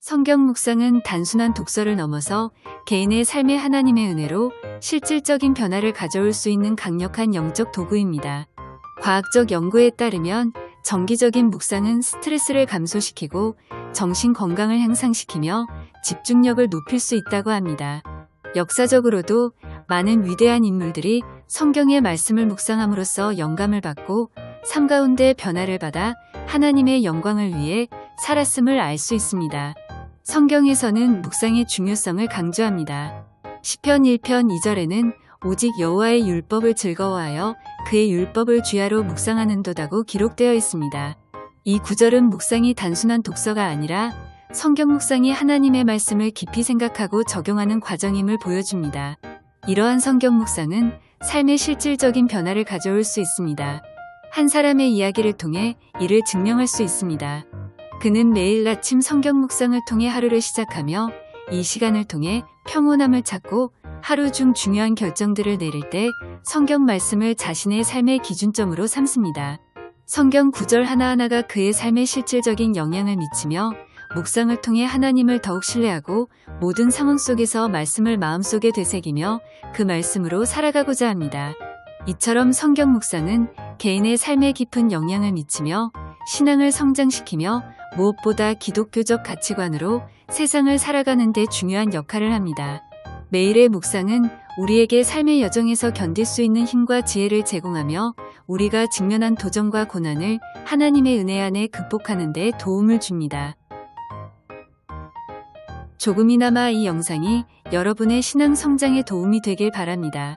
성경 묵상은 단순한 독서를 넘어서 개인의 삶의 하나님의 은혜로 실질적인 변화를 가져올 수 있는 강력한 영적 도구입니다. 과학적 연구에 따르면 정기적인 묵상은 스트레스를 감소시키고 정신 건강을 향상시키며 집중력을 높일 수 있다고 합니다. 역사적으로도 많은 위대한 인물들이 성경의 말씀을 묵상함으로써 영감을 받고 삶 가운데 변화를 받아 하나님의 영광을 위해 살았음을 알 수 있습니다. 성경에서는 묵상의 중요성을 강조합니다. 시편 1편 2절에는 오직 여호와의 율법을 즐거워하여 그의 율법을 주야로 묵상하는도다고 기록되어 있습니다. 이 구절은 묵상이 단순한 독서가 아니라 성경 묵상이 하나님의 말씀을 깊이 생각하고 적용하는 과정임을 보여줍니다. 이러한 성경 묵상은 삶의 실질적인 변화를 가져올 수 있습니다. 한 사람의 이야기를 통해 이를 증명할 수 있습니다. 그는 매일 아침 성경 묵상을 통해 하루를 시작하며 이 시간을 통해 평온함을 찾고 하루 중 중요한 결정들을 내릴 때 성경 말씀을 자신의 삶의 기준점으로 삼습니다. 성경 구절 하나하나가 그의 삶에 실질적인 영향을 미치며 묵상을 통해 하나님을 더욱 신뢰하고 모든 상황 속에서 말씀을 마음속에 되새기며 그 말씀으로 살아가고자 합니다. 이처럼 성경 묵상은 개인의 삶에 깊은 영향을 미치며 신앙을 성장시키며 무엇보다 기독교적 가치관으로 세상을 살아가는 데 중요한 역할을 합니다. 매일의 묵상은 우리에게 삶의 여정에서 견딜 수 있는 힘과 지혜를 제공하며 우리가 직면한 도전과 고난을 하나님의 은혜 안에 극복하는 데 도움을 줍니다. 조금이나마 이 영상이 여러분의 신앙 성장에 도움이 되길 바랍니다.